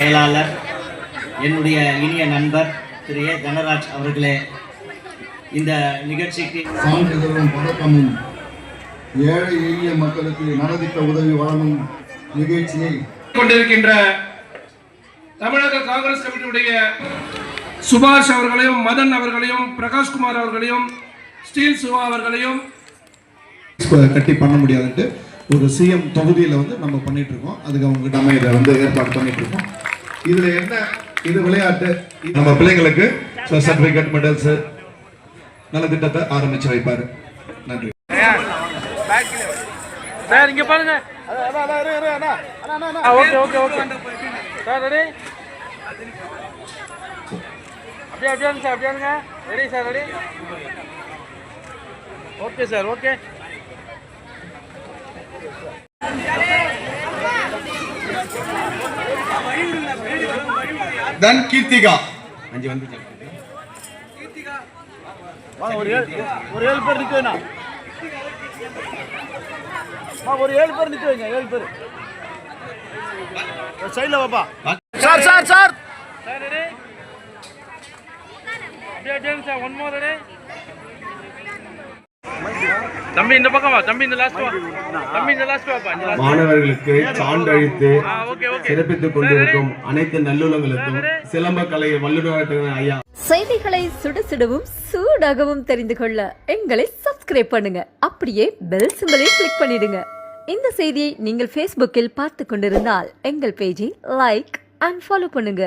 செயலாளர் என்னுடைய இனிய நண்பர் திரு ஏ. தனராஜ் அவர்களே இந்த நிகழ்ச்சிக்கு சான்றிதழும் பதக்கமும் ஏழை எளிய மக்களுக்கு நலத்திட்ட உதவி வழங்கும் நிகழ்ச்சியை கொண்டிருக்கின்ற தமிழக காங்கிரஸ் கமிட்டியுடைய சுபாஷ் அவர்களையும் மதன் அவர்களையும் பிரகாஷ்குமார் அவர்களையும் ஸ்டீல் சிவா அவர்களையும் கட்டி பண்ண முடியாதுன்ட்டு ஒரு சிஎம் தொகுதியில் வந்து நம்ம பண்ணிட்டு இருக்கோம். அதுக்கு அவங்க நம்ம இதை வந்து ஏற்பாடு பண்ணிட்டு இருக்கோம். இதுல என்ன? இது விளையாட்டு. நம்ம பிள்ளைங்களுக்கு சர்டிஃபிகேட் மெடல்ஸ் நல்ல திட்டத்தை ஆரம்பிச்சு வைப்பாரு. நன்றி. சார் இங்க பாருங்க. Okay okay okay. Sir ready அப்படியே அப்படியே சார் அப்படியே ready sir ready okay sir okay. Then Keerthika. ஒரு ஏழு ஒரு ஏழு பேர் நிக்க வேணாம் ஒரு ஏழு பேர் நிக்க வைங்க ஏழு பேர். சைடில் வாப்பா. சார் சார் சார் அப்படியே ஒன் மோர் தம்பி இந்த பக்கம் வா. தம்பி இந்த லாஸ்ட் வா. தம்பி இந்த லாஸ்ட் வாப்பா. மாணவர்களுக்கு ஓகே சிறப்பித்துக் கொண்டிருக்கும் அனைத்து நல்லுள்ளங்களுக்கும் சிலம்ப கலை வல்லுநர் ஐயா. செய்திகளை சுட சுடவும் சூடாகவும் தெரிந்து கொள்ள எங்களை சப்ஸ்கிரைப் பண்ணுங்க. அப்படியே பெல் சிம்பலையும் கிளிக் பண்ணிடுங்க. இந்த செய்தியை நீங்கள் ஃபேஸ்புக்கில் பார்த்து கொண்டிருந்தால் எங்கள் பேஜை லைக் அண்ட் ஃபாலோ பண்ணுங்க.